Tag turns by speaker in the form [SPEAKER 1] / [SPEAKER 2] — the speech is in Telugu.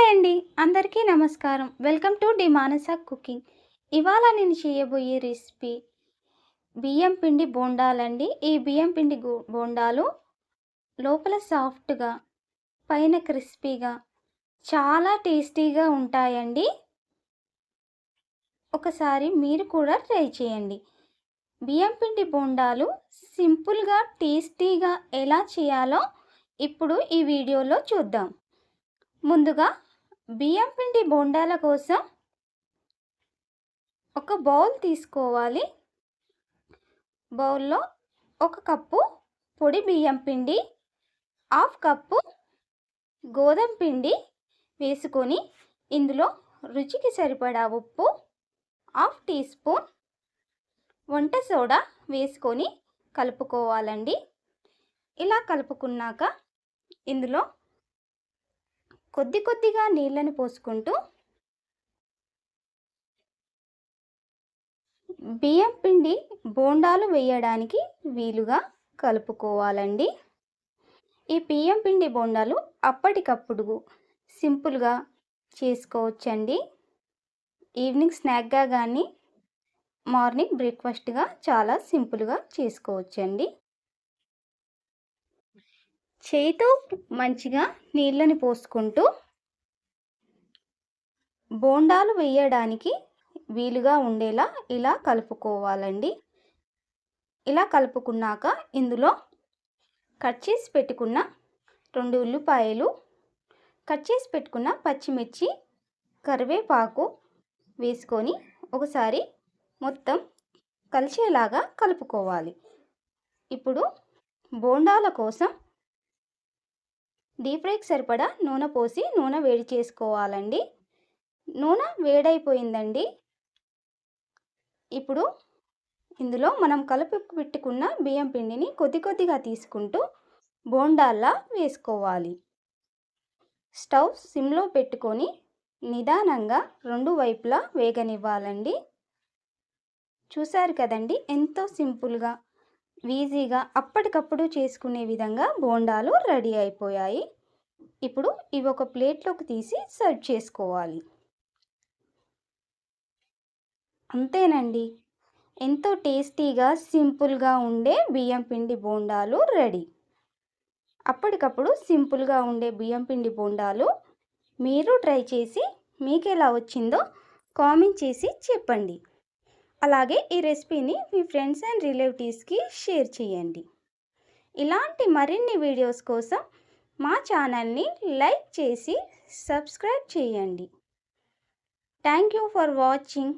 [SPEAKER 1] హాయ్ అండి. అందరికీ నమస్కారం. Welcome to the Manasa cooking. ఇవాళ నేను చేయబోయే రెసిపీ బియ్యం పిండి బోండాలండి. ఈ బియ్యం పిండి బోండాలు లోపల సాఫ్ట్గా పైన క్రిస్పీగా చాలా టేస్టీగా ఉంటాయండి. ఒకసారి మీరు కూడా ట్రై చేయండి. బియ్యం పిండి బోండాలు సింపుల్గా టేస్టీగా ఎలా చేయాలో ఇప్పుడు ఈ వీడియోలో చూద్దాం. ముందుగా బియ్యం పిండి బోండాల కోసం ఒక బౌల్ తీసుకోవాలి. బౌల్లో ఒక కప్పు పొడి బియ్యం పిండి హాఫ్ కప్పు గోధుమ పిండి వేసుకొని ఇందులో రుచికి సరిపడా ఉప్పు హాఫ్ టీ స్పూన్ వంట సోడా వేసుకొని కలుపుకోవాలండి. ఇలా కలుపుకున్నాక ఇందులో కొద్ది కొద్దిగా నీళ్ళని పోసుకుంటూ బియ్యం పిండి బోండాలు వేయడానికి వీలుగా కలుపుకోవాలండి. ఈ బియ్యం పిండి బోండాలు అప్పటికప్పుడు సింపుల్గా చేసుకోవచ్చండి. ఈవినింగ్ స్నాక్గా కానీ మార్నింగ్ బ్రేక్ఫాస్ట్గా చాలా సింపుల్గా చేసుకోవచ్చండి. చేయితో మంచిగా నీళ్ళని పోసుకుంటూ బోండాలు వేయడానికి వీలుగా ఉండేలా ఇలా కలుపుకోవాలండి. ఇలా కలుపుకున్నాక ఇందులో కట్ చేసి పెట్టుకున్న రెండు ఉల్లిపాయలు కట్ చేసి పెట్టుకున్న పచ్చిమిర్చి కరివేపాకు వేసుకొని ఒకసారి మొత్తం కలిసేలాగా కలుపుకోవాలి. ఇప్పుడు బోండాల కోసం డీప్ ఫ్రైకి సరిపడా నూనె పోసి నూనె వేడి చేసుకోవాలండి. నూనె వేడైపోయిందండి. ఇప్పుడు ఇందులో మనం కలిపి పెట్టుకున్న బియ్యం పిండిని కొద్ది కొద్దిగా తీసుకుంటూ బోండాల్లా వేసుకోవాలి. స్టవ్ సిమ్లో పెట్టుకొని నిదానంగా రెండు వైపులా వేగనివ్వాలండి. చూశారు కదండి ఎంతో సింపుల్గా. ఈజీగా అప్పటికప్పుడు చేసుకునే విధంగా బోండాలు రెడీ అయిపోయాయి. ఇప్పుడు ఇవి ఒక ప్లేట్లోకి తీసి సర్వ్ చేసుకోవాలి. అంతేనండి. ఎంతో టేస్టీగా సింపుల్గా ఉండే బియ్యం పిండి బోండాలు రెడీ. అప్పటికప్పుడు సింపుల్గా ఉండే బియ్యం పిండి బోండాలు మీరు ట్రై చేసి మీకు ఎలా వచ్చిందో కామెంట్ చేసి చెప్పండి. అలాగే ఈ రెసిపీని మీ ఫ్రెండ్స్ అండ్ రిలేటివ్స్కి షేర్ చేయండి. ఇలాంటి మరిన్ని వీడియోస్ కోసం మా ఛానల్ని లైక్ చేసి సబ్స్క్రైబ్ చేయండి. Thank you for watching.